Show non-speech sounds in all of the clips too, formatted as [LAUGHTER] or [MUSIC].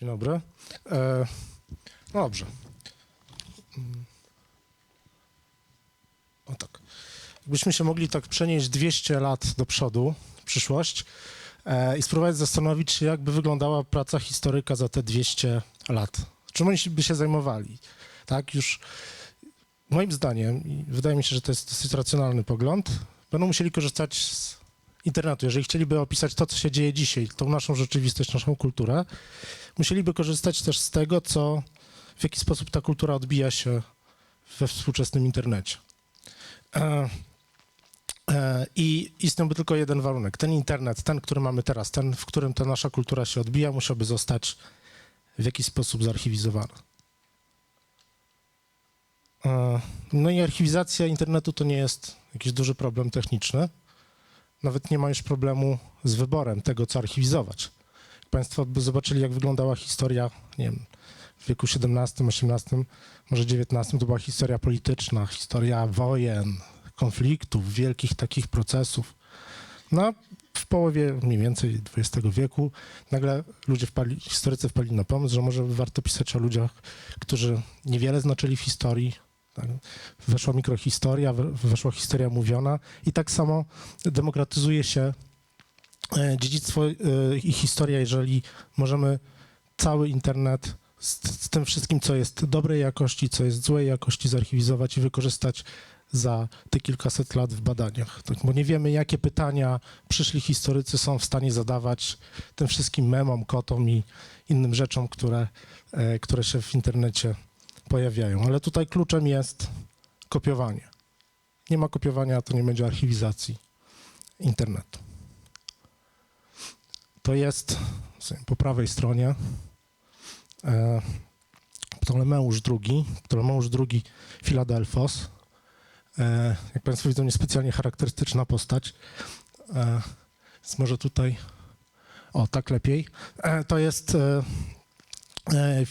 Dzień dobry. E, no dobrze. Mm. O tak. Jakbyśmy się mogli tak przenieść 200 lat do przodu, w przyszłość e, i spróbować zastanowić się, jak by wyglądała praca historyka za te 200 lat. Czym oni by się zajmowali? Tak, już moim zdaniem, i wydaje mi się, że to jest dosyć racjonalny pogląd, będą musieli korzystać z internetu. Jeżeli chcieliby opisać to, co się dzieje dzisiaj, tą naszą rzeczywistość, naszą kulturę, musieliby korzystać też z tego, co, w jaki sposób ta kultura odbija się we współczesnym internecie. E, e, I istniałby tylko jeden warunek. Ten internet, ten, który mamy teraz, ten, w którym ta nasza kultura się odbija, musiałby zostać w jakiś sposób zarchiwizowany. E, No i archiwizacja internetu to nie jest jakiś duży problem techniczny. Nawet nie ma już problemu z wyborem tego, co archiwizować. Państwo by zobaczyli, jak wyglądała historia, nie wiem, w wieku XVII, XVIII, może XIX, to była historia polityczna, historia wojen, konfliktów, wielkich takich procesów. No, w połowie mniej więcej XX wieku nagle ludzie wpali, historycy wpali na pomysł, że może warto pisać o ludziach, którzy niewiele znaczyli w historii. Tak? Weszła mikrohistoria, we- weszła historia mówiona i tak samo demokratyzuje się e, dziedzictwo e, i historia, jeżeli możemy cały internet z, z tym wszystkim, co jest dobrej jakości, co jest złej jakości, zarchiwizować i wykorzystać za te kilkaset lat w badaniach. Tak, bo nie wiemy, jakie pytania przyszli historycy są w stanie zadawać tym wszystkim memom, kotom i innym rzeczom, które, e, które się w internecie pojawiają. Ale tutaj kluczem jest kopiowanie. Nie ma kopiowania, to nie będzie archiwizacji internetu. To jest po prawej stronie e, Ptolemeusz II, Ptolemeusz II Filadelfos. E, jak Państwo widzą, niespecjalnie charakterystyczna postać. E, więc może tutaj, o tak lepiej. E, to jest e, e, e,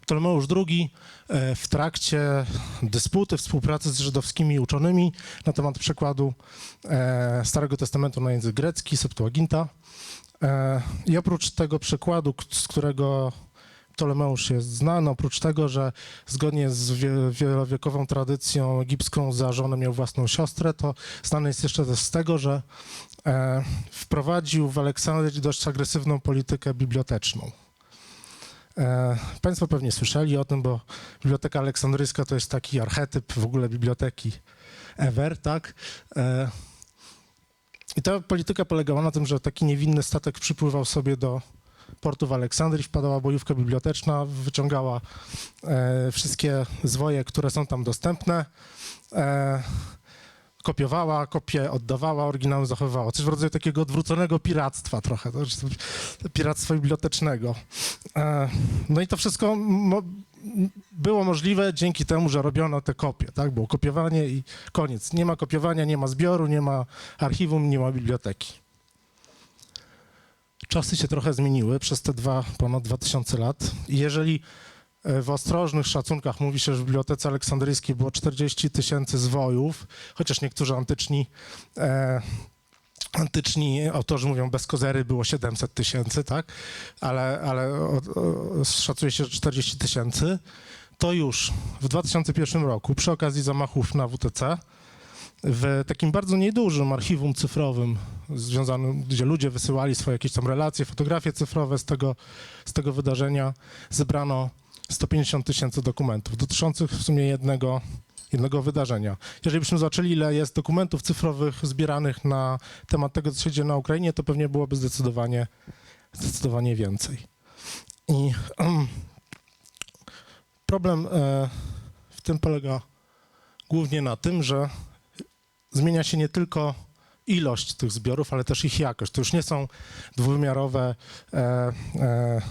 Ptolemeusz II e, w trakcie dysputy, współpracy z żydowskimi uczonymi na temat przekładu Starego Testamentu na język grecki, Septuaginta. I oprócz tego przekładu, z którego Ptolemeusz jest znany, oprócz tego, że zgodnie z wie- wielowiekową tradycją egipską za żonę miał własną siostrę, to znany jest jeszcze też z tego, że wprowadził w Aleksandrii dość agresywną politykę biblioteczną. E, Państwo pewnie słyszeli o tym, bo Biblioteka Aleksandryjska to jest taki archetyp w ogóle biblioteki ever, tak? E, I ta polityka polegała na tym, że taki niewinny statek przypływał sobie do portu w Aleksandrii, wpadała bojówka biblioteczna, wyciągała e, wszystkie zwoje, które są tam dostępne, kopiowała, kopie oddawała, oryginały zachowywała. Coś w rodzaju takiego odwróconego piractwa trochę, piractwa bibliotecznego. E, no i to wszystko mo- było możliwe dzięki temu, że robiono te kopie, tak? Było kopiowanie i koniec. Nie ma kopiowania, nie ma zbioru, nie ma archiwum, nie ma biblioteki. Czasy się trochę zmieniły przez te dwa, ponad 2000 lat. I jeżeli w ostrożnych szacunkach mówi się, że w Bibliotece Aleksandryjskiej było 40 tysięcy zwojów, chociaż niektórzy antyczni, e, antyczni autorzy mówią, bez kozery było 700 tysięcy, tak? Ale, ale o, o, szacuje się, że 40 tysięcy. To już w 2001 roku, przy okazji zamachów na WTC, w takim bardzo niedużym archiwum cyfrowym związanym, gdzie ludzie wysyłali swoje jakieś tam relacje, fotografie cyfrowe z tego, z tego wydarzenia, zebrano 150 tysięcy dokumentów dotyczących w sumie jednego, jednego wydarzenia. Jeżeli byśmy zobaczyli, ile jest dokumentów cyfrowych zbieranych na temat tego, co się dzieje na Ukrainie, to pewnie byłoby zdecydowanie, zdecydowanie więcej. I em, problem e, w tym polega głównie na tym, że zmienia się nie tylko ilość tych zbiorów, ale też ich jakość. To już nie są dwuwymiarowe e, e,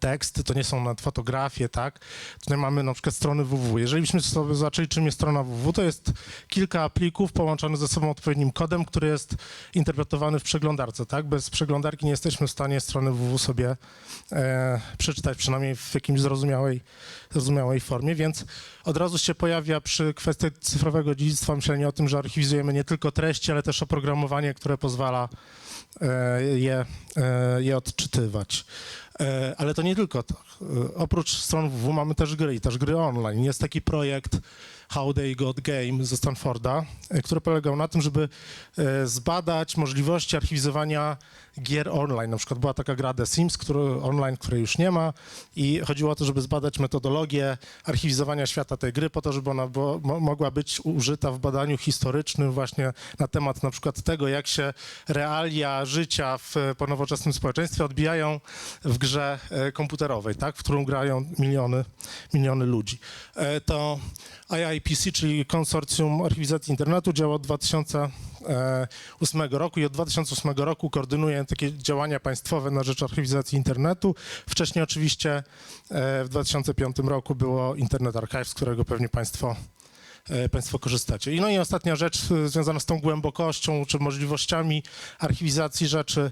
teksty, to nie są nawet fotografie, tak? Tutaj mamy na przykład strony www. Jeżeli byśmy sobie zobaczyli, czym jest strona www, to jest kilka plików połączonych ze sobą odpowiednim kodem, który jest interpretowany w przeglądarce, tak? Bez przeglądarki nie jesteśmy w stanie strony www sobie e, przeczytać, przynajmniej w jakimś zrozumiałej, zrozumiałej formie, więc od razu się pojawia przy kwestii cyfrowego dziedzictwa myślenie o tym, że archiwizujemy nie tylko treści, ale też oprogramowanie, które pozwala e, je, e, je odczytywać. E, Ale to nie tylko to. E, Oprócz stron www mamy też gry i też gry online. Jest taki projekt How They Got Game ze Stanforda, e, który polegał na tym, żeby e, zbadać możliwości archiwizowania gier online. Na przykład była taka gra The Sims, który, online, której już nie ma i chodziło o to, żeby zbadać metodologię archiwizowania świata tej gry po to, żeby ona mo, mogła być użyta w badaniu historycznym właśnie na temat na przykład tego, jak się realia życia w po nowoczesnym społeczeństwie odbijają w grze e, komputerowej, tak, w którą grają miliony, miliony ludzi. To IIPC, czyli Konsorcjum Archiwizacji Internetu, działa od 2008 roku i od 2008 roku koordynuje takie działania państwowe na rzecz archiwizacji internetu. Wcześniej oczywiście e, w 2005 roku było Internet Archive, z którego pewnie państwo e, Państwo korzystacie. I no i ostatnia rzecz e, związana z tą głębokością czy możliwościami archiwizacji rzeczy e,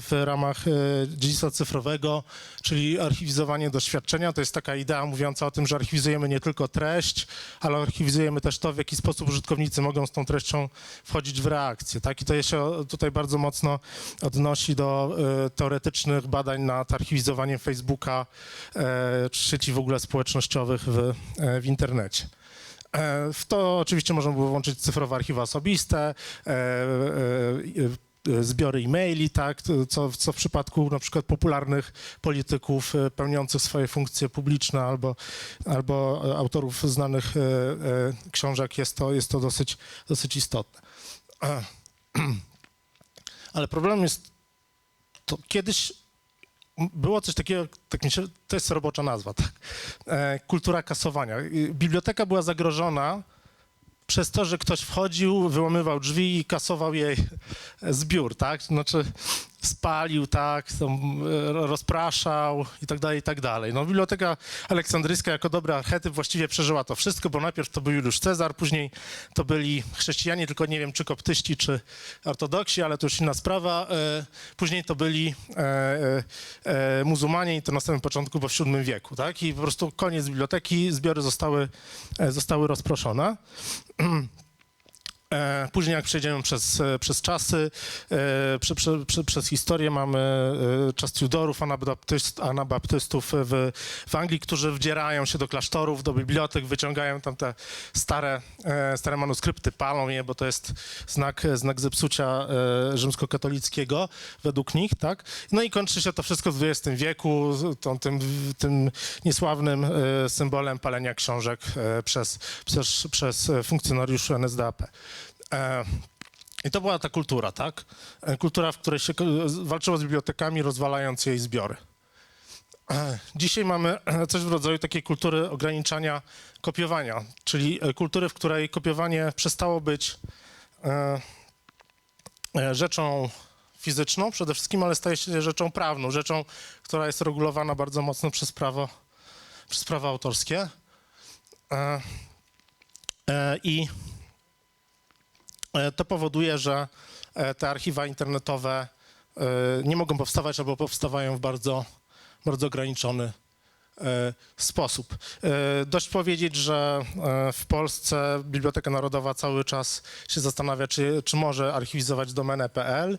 w ramach e, dziedzictwa cyfrowego, czyli archiwizowanie doświadczenia. To jest taka idea mówiąca o tym, że archiwizujemy nie tylko treść, ale archiwizujemy też to, w jaki sposób użytkownicy mogą z tą treścią wchodzić w reakcję. Tak? I to się tutaj bardzo mocno odnosi do e, teoretycznych badań nad archiwizowaniem Facebooka e, czy sieci w ogóle społecznościowych w, e, w internecie. E, W to oczywiście można było włączyć cyfrowe archiwa osobiste, e, e, zbiory e-maili, tak, co, co w przypadku na przykład popularnych polityków pełniących swoje funkcje publiczne albo, albo autorów znanych książek jest to, jest to dosyć, dosyć istotne. [CLEARS THROAT] Ale problem jest, to kiedyś było coś takiego, tak mi się, to jest robocza nazwa, tak? e, kultura kasowania. Biblioteka była zagrożona przez to, że ktoś wchodził, wyłamywał drzwi i kasował jej zbiór, tak? Znaczy spalił, tak, e, rozpraszał i tak dalej, i tak dalej. No, Biblioteka Aleksandryjska jako dobry archetyp właściwie przeżyła to wszystko, bo najpierw to był Juliusz Cezar, później to byli chrześcijanie, tylko nie wiem, czy koptyści, czy ortodoksi, ale to już inna sprawa. E, Później to byli e, muzułmanie i to na samym początku, bo w VII wieku, tak? I po prostu koniec biblioteki, zbiory zostały, zostały rozproszone. [CLEARS THROAT] E, Później jak przejdziemy przez, e, przez czasy, e, prze, prze, prze, przez historię mamy czas Tudorów, anabaptyst, anabaptystów w, w Anglii, którzy wdzierają się do klasztorów, do bibliotek, wyciągają tam te stare, stare manuskrypty, palą je, bo to jest znak, znak zepsucia rzymskokatolickiego według nich, tak? No i kończy się to wszystko w XX wieku, tą, tym, tym niesławnym symbolem palenia książek przez, przez, przez funkcjonariuszy NSDAP. E, I to była ta kultura, tak? E, Kultura, w której się walczyło z bibliotekami, rozwalając jej zbiory. E, Dzisiaj mamy coś w rodzaju takiej kultury ograniczania kopiowania, czyli kultury, w której kopiowanie przestało być rzeczą fizyczną przede wszystkim, ale staje się rzeczą prawną, rzeczą, która jest regulowana bardzo mocno przez prawo, przez prawo autorskie. I To powoduje, że e, te archiwa internetowe e, nie mogą powstawać albo powstawają w bardzo, bardzo ograniczony e, sposób. E, Dość powiedzieć, że e, w Polsce Biblioteka Narodowa cały czas się zastanawia, czy, czy może archiwizować domenę.pl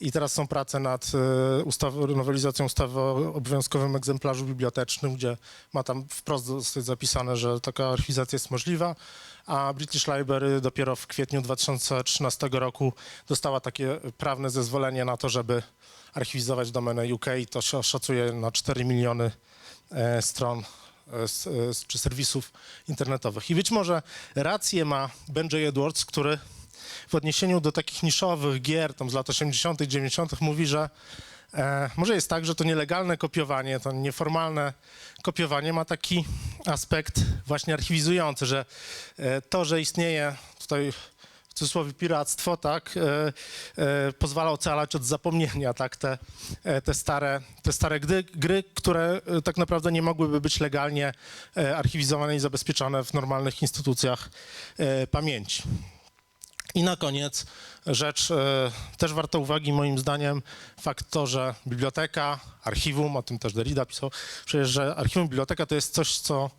i teraz są prace nad e, ustaw, nowelizacją ustawy o obowiązkowym egzemplarzu bibliotecznym, gdzie ma tam wprost zostać zapisane, że taka archiwizacja jest możliwa, a British Library dopiero w kwietniu 2013 roku dostała takie prawne zezwolenie na to, żeby archiwizować domenę UK to się szacuje na 4 miliony e, stron e, s- e, s- czy serwisów internetowych. I być może rację ma Benjy Edwards, który w odniesieniu do takich niszowych gier tam z lat 80., 90. mówi, że e, może jest tak, że to nielegalne kopiowanie, to nieformalne kopiowanie ma taki aspekt właśnie archiwizujący, że e, to, że istnieje tutaj w cudzysłowie piractwo, tak, e, e, pozwala ocalać od zapomnienia, tak, te, e, te stare, te stare gry, gry, które tak naprawdę nie mogłyby być legalnie archiwizowane i zabezpieczone w normalnych instytucjach pamięci. I na koniec rzecz też warta uwagi moim zdaniem, fakt to, że biblioteka, archiwum, o tym też Derrida pisał, przecież, że archiwum, biblioteka to jest coś, co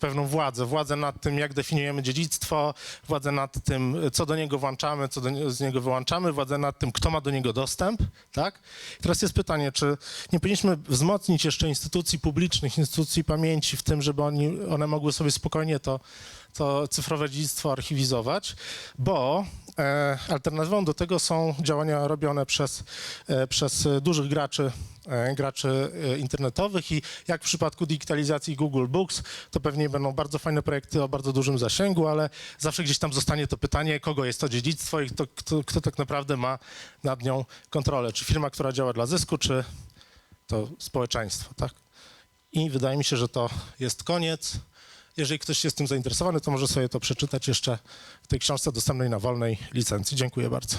pewną władzę. Władzę nad tym, jak definiujemy dziedzictwo, władzę nad tym, co do niego włączamy, co do, z niego wyłączamy, władzę nad tym, kto ma do niego dostęp. Tak? Teraz jest pytanie, czy nie powinniśmy wzmocnić jeszcze instytucji publicznych, instytucji pamięci w tym, żeby oni, one mogły sobie spokojnie to, to cyfrowe dziedzictwo archiwizować, bo e, alternatywą do tego są działania robione przez, e, przez dużych graczy, e, graczy internetowych i jak w przypadku digitalizacji Google Books, to pewnie będą bardzo fajne projekty o bardzo dużym zasięgu, ale zawsze gdzieś tam zostanie to pytanie, kogo jest to dziedzictwo i kto, kto, kto tak naprawdę ma nad nią kontrolę. Czy firma, która działa dla zysku, czy to społeczeństwo, tak? I wydaje mi się, że to jest koniec. Jeżeli ktoś jest tym zainteresowany, to może sobie to przeczytać jeszcze w tej książce dostępnej na wolnej licencji. Dziękuję bardzo.